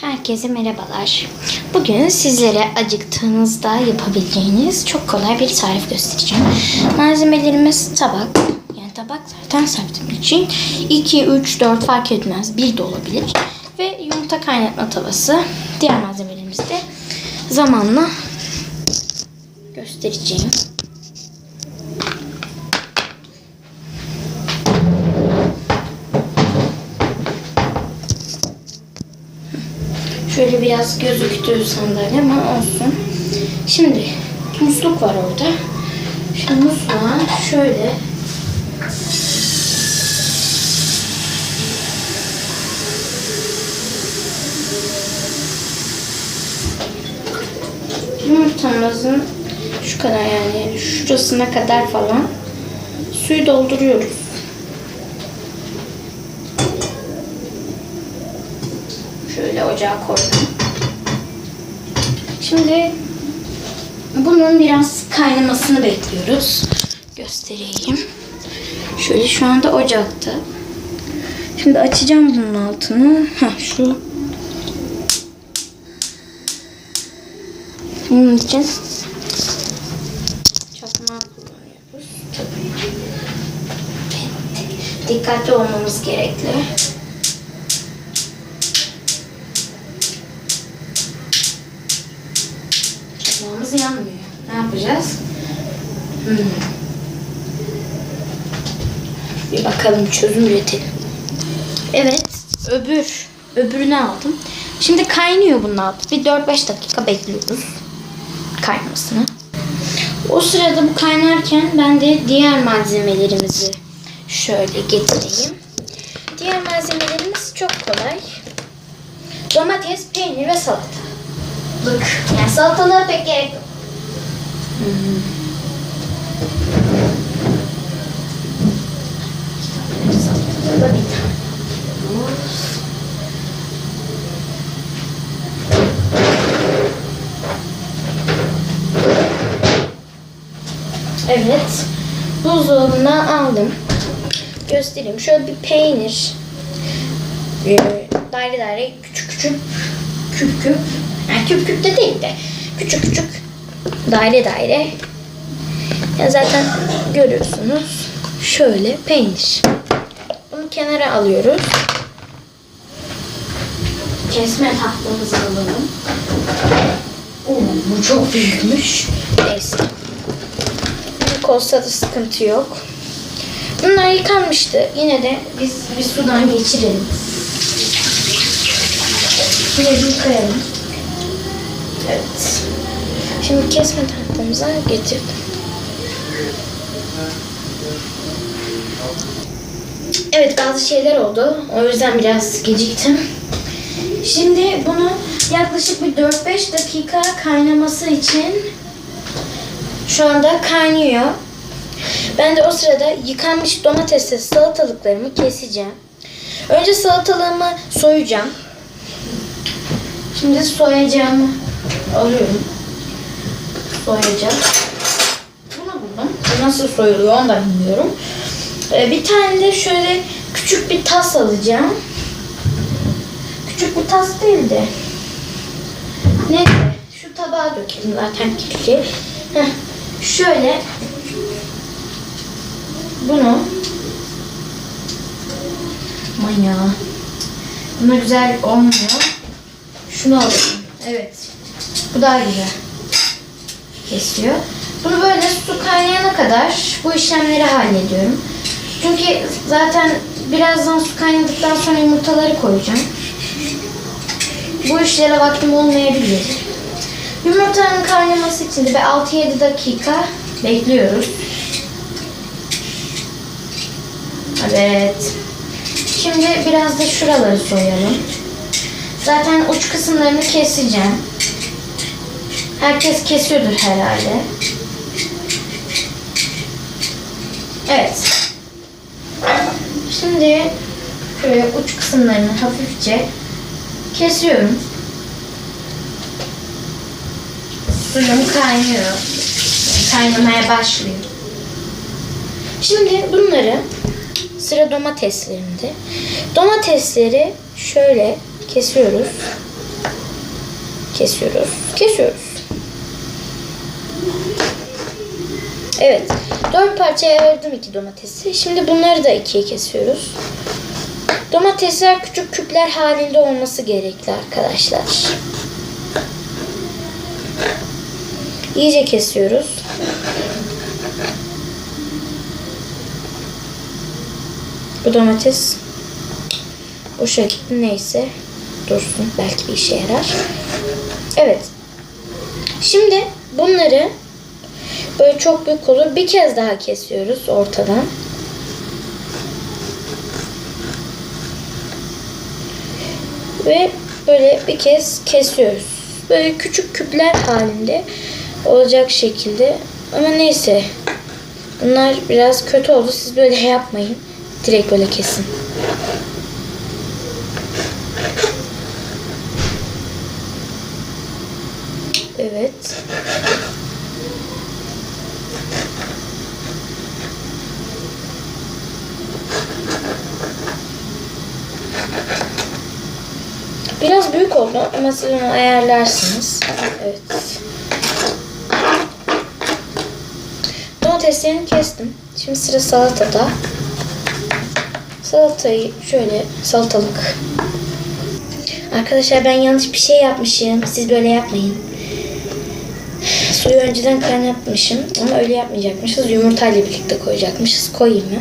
Herkese merhabalar. Bugün sizlere acıktığınızda yapabileceğiniz çok kolay bir tarif göstereceğim. Malzemelerimiz tabak. Yani tabak zaten serptiğim için 2, 3, 4 fark etmez. 1 de olabilir. Ve yumurta kaynatma tavası. Diğer malzemelerimizi de zamanla göstereceğim. Şöyle biraz gözüktü sandalye ama olsun. Şimdi musluk var orada. Şimdi musluğa şöyle yumurtamızın şu kadar yani şurasına kadar falan suyu dolduruyoruz. Şöyle ocağa koydum. Şimdi bunun biraz kaynamasını bekliyoruz. Göstereyim. Şöyle şu anda ocakta. Şimdi açacağım bunun altını. Heh, şu. Bunun için çakmağı kullanıyoruz. Tabii. Dikkatli olmamız gerekli. Ne yapacağız? Hmm. Bir bakalım çözüm üretelim. Evet, öbür öbürünü aldım. Şimdi kaynıyor bunun altı. Bir 4-5 dakika bekliyoruz kaynamasını. O sırada bu kaynarken ben de diğer malzemelerimizi şöyle getireyim. Diğer malzemelerimiz çok kolay. Domates, peynir ve salata. Bak, yani salatalığa pek gerek yok. Hmm. Salatalığı da bir tane. Evet. Buzdolabına aldım. Göstereyim. Şöyle bir peynir. Ee, daire daire küçük küçük küp küp. Yani küp küp de değil de küçük küçük daire daire. Ya zaten görüyorsunuz. Şöyle peynir. Bunu kenara alıyoruz. Kesme tahtamızı alalım. Oo, bu çok büyükmüş. Neyse. Büyük olsa da sıkıntı yok. Bunlar yıkanmıştı. Yine de biz bir sudan geçirelim. Yine bir yıkayalım. Evet. Şimdi kesme tahtamıza getirdim. Evet bazı şeyler oldu. O yüzden biraz geciktim. Şimdi bunu yaklaşık bir 4-5 dakika kaynaması için şu anda kaynıyor. Ben de o sırada yıkanmış domatesle salatalıklarımı keseceğim. Önce salatalığımı soyacağım. Şimdi soyacağımı alıyorum. Soyacağım. Bunu buldum. Bu nasıl soyuluyor onu da bilmiyorum. Ee, bir tane de şöyle küçük bir tas alacağım. Küçük bir tas değil de. Neyse. Şu tabağa dökelim zaten. Heh, şöyle bunu Manya. Buna güzel olmuyor. Şunu alalım. Evet. Bu daha güzel. Kesiyor. Bunu böyle su kaynayana kadar bu işlemleri hallediyorum. Çünkü zaten birazdan su kaynadıktan sonra yumurtaları koyacağım. Bu işlere vaktim olmayabilir. Yumurtanın kaynaması için de bir 6-7 dakika bekliyoruz. Evet. Şimdi biraz da şuraları soyalım. Zaten uç kısımlarını keseceğim. Herkes kesiyordur herhalde. Evet. Şimdi şöyle uç kısımlarını hafifçe kesiyorum. Suyum kaynıyor. Kaynamaya başlıyor. Şimdi bunları sıra domateslerinde. Domatesleri şöyle kesiyoruz. Kesiyoruz. Kesiyoruz. Evet. Dört parçaya ayırdım iki domatesi. Şimdi bunları da ikiye kesiyoruz. Domatesler küçük küpler halinde olması gerekli arkadaşlar. İyice kesiyoruz. Bu domates bu şekilde neyse dursun. Belki bir işe yarar. Evet. Şimdi bunları böyle çok büyük olur. Bir kez daha kesiyoruz ortadan. Ve böyle bir kez kesiyoruz. Böyle küçük küpler halinde olacak şekilde. Ama neyse. Bunlar biraz kötü oldu. Siz böyle yapmayın. Direkt böyle kesin. Evet. Biraz büyük oldu ama siz onu ayarlarsınız. Evet. Domateslerini kestim. Şimdi sıra salatada. Salatayı şöyle salatalık. Arkadaşlar ben yanlış bir şey yapmışım. Siz böyle yapmayın. Suyu önceden kaynatmışım ama öyle yapmayacakmışız. Yumurtayla birlikte koyacakmışız. Koyayım mı?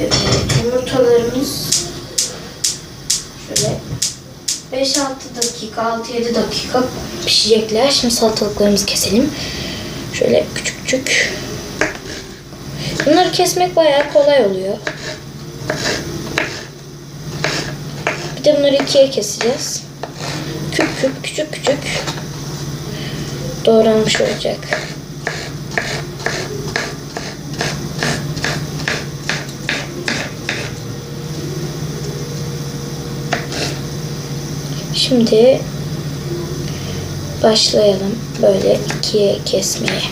Evet, yumurtalarımız şöyle 5-6 dakika, 6-7 dakika pişecekler. Şimdi salatalıklarımızı keselim. Şöyle küçük küçük. Bunları kesmek bayağı kolay oluyor. Bir de bunları ikiye keseceğiz. Küp küp, küçük küçük doğranmış olacak. Şimdi başlayalım böyle ikiye kesmeye.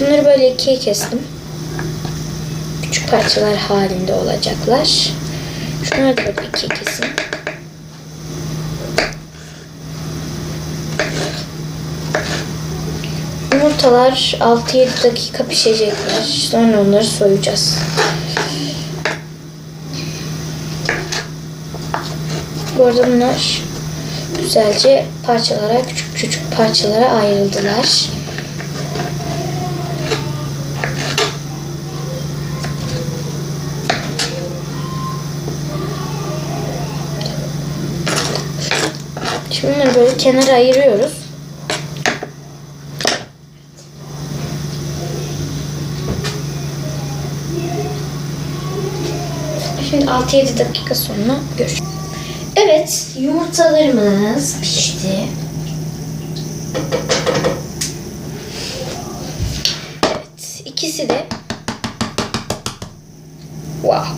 Bunları böyle ikiye kestim. Küçük parçalar halinde olacaklar. Şunları da böyle ikiye kesin. Yumurtalar 6-7 dakika pişecekler. Sonra onları soyacağız. Bu arada bunlar güzelce parçalara, küçük küçük parçalara ayrıldılar. Şimdi böyle kenara ayırıyoruz. Şimdi 6-7 dakika sonra görüşürüz. Evet, yumurtalarımız pişti. Evet, ikisi de wow.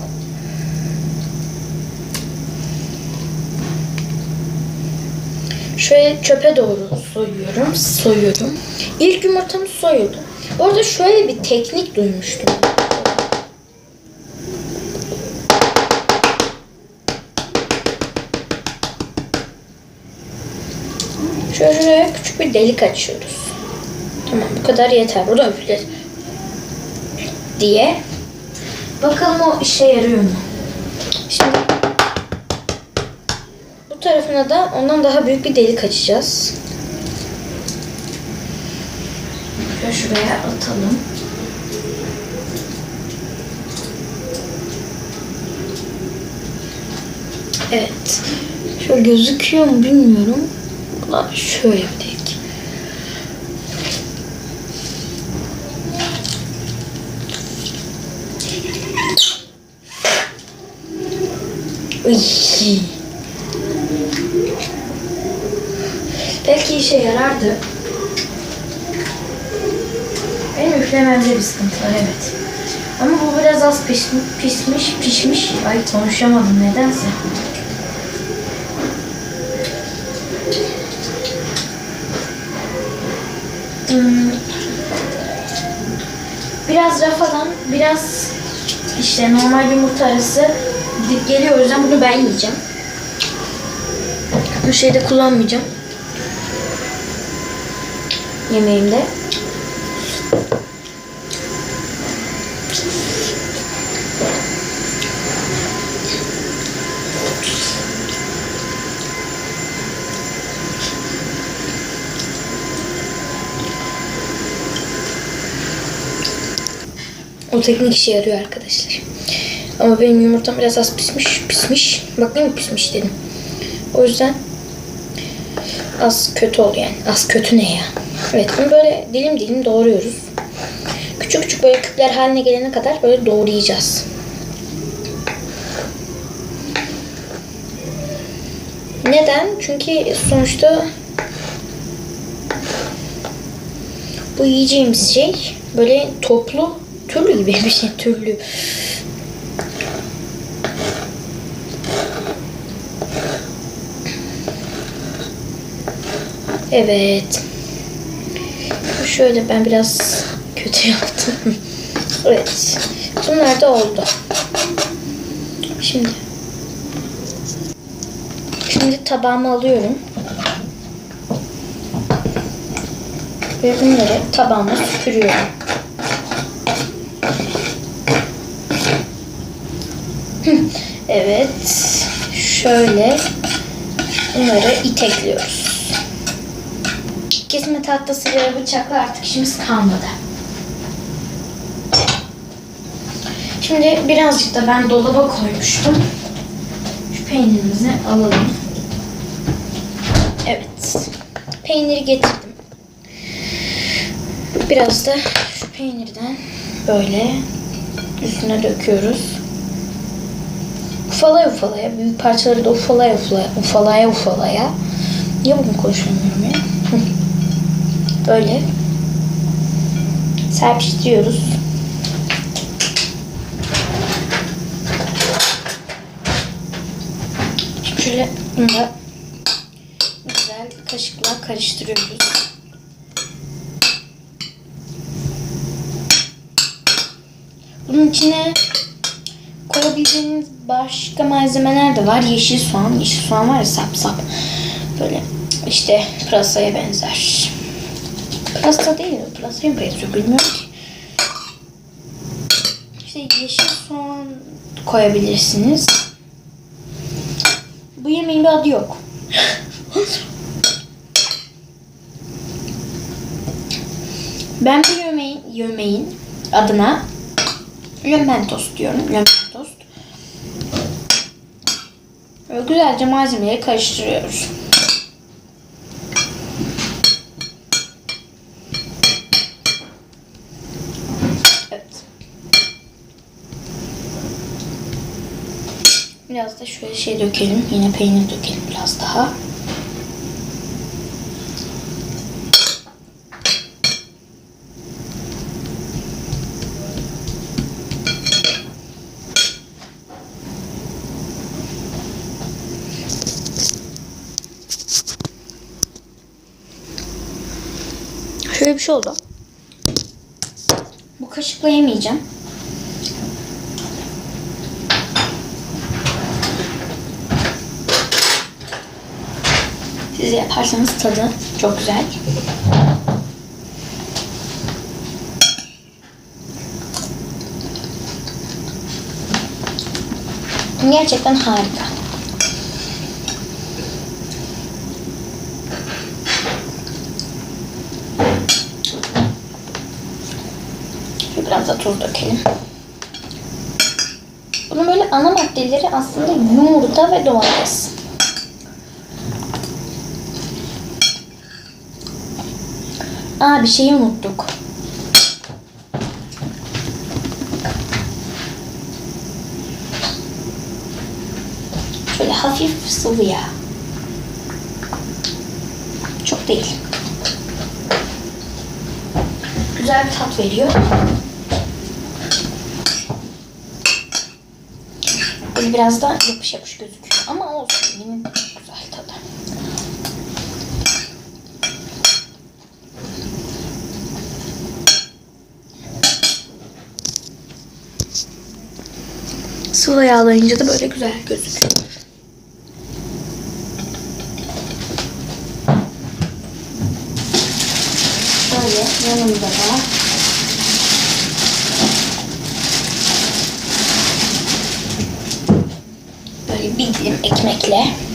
Şöyle çöpe doğru soyuyorum, soyuyorum. İlk yumurtamız soyuldu. Bu arada şöyle bir teknik duymuştum. Şöyle küçük bir delik açıyoruz. Tamam bu kadar yeter. Burada üfle diye. Bakalım o işe yarıyor mu? Şimdi bu tarafına da ondan daha büyük bir delik açacağız. Şöyle şuraya atalım. Evet. Şöyle gözüküyor mu bilmiyorum. Buna şöyle bir. Iy. Belki işe yarardı. Benim üflememde bir sıkıntı var evet. Ama bu biraz az pişmiş, pişmiş. Ay konuşamadım nedense. Biraz rafadan, biraz İşte normal yumurta arası gidip geliyor. O yüzden bunu ben yiyeceğim. Bu şeyde kullanmayacağım. Yemeğimde. Teknik işe yarıyor arkadaşlar. Ama benim yumurtam biraz az pişmiş. Pişmiş. Bak ne mi pişmiş dedim. O yüzden az kötü oldu yani. Az kötü ne ya? Evet bunu böyle dilim dilim doğruyoruz. Küçük küçük böyle küpler haline gelene kadar böyle doğrayacağız. Neden? Çünkü sonuçta bu yiyeceğimiz şey böyle toplu türlü gibi bir şey türlü. Evet. Şöyle ben biraz kötü yaptım. evet. Bunlar da oldu. Şimdi Şimdi tabağımı alıyorum. Ve bunları tabağıma süpürüyorum. Evet. Şöyle bunları itekliyoruz. Kesme tahtası ve bıçakla artık işimiz kalmadı. Şimdi birazcık da ben dolaba koymuştum. Şu peynirimizi alalım. Evet. Peyniri getirdim. Biraz da şu peynirden böyle üstüne döküyoruz. Ufalaya ufalaya, büyük parçaları da ufalaya ufalaya, ufalaya ufalaya. Niye bugün konuşamıyorum ya? Böyle serpiştiriyoruz. Şöyle bunu da güzel kaşıkla karıştırıyoruz. Bunun içine koyabileceğiniz başka malzemeler de var. Yeşil soğan. Yeşil soğan var ya sap sap. Böyle işte pırasaya benzer. Pırasa değil mi? Pırasaya mı benziyor bilmiyorum ki. İşte yeşil soğan koyabilirsiniz. Bu yemeğin bir adı yok. ben bu yemeğin, yemeğin adına Lömentos diyorum. Lömentos. Böyle güzelce malzemeleri karıştırıyoruz. Evet. Biraz da şöyle şey dökelim. Yine peynir dökelim biraz daha. Şöyle bir şey oldu. Bu kaşıkla yemeyeceğim. Siz yaparsanız tadı çok güzel. Gerçekten harika. Şöyle biraz da tuz dökelim. Bunun böyle ana maddeleri aslında yumurta ve domates. Aa bir şeyi unuttuk. Şöyle hafif sıvı yağ. Çok değil. Güzel bir tat veriyor. Biraz da yapış yapış gözüküyor. Ama olsun yine güzel tadı. Sıvı yağlayınca da böyle güzel gözüküyor. Böyle yanında da böyle bir dilim ekmekle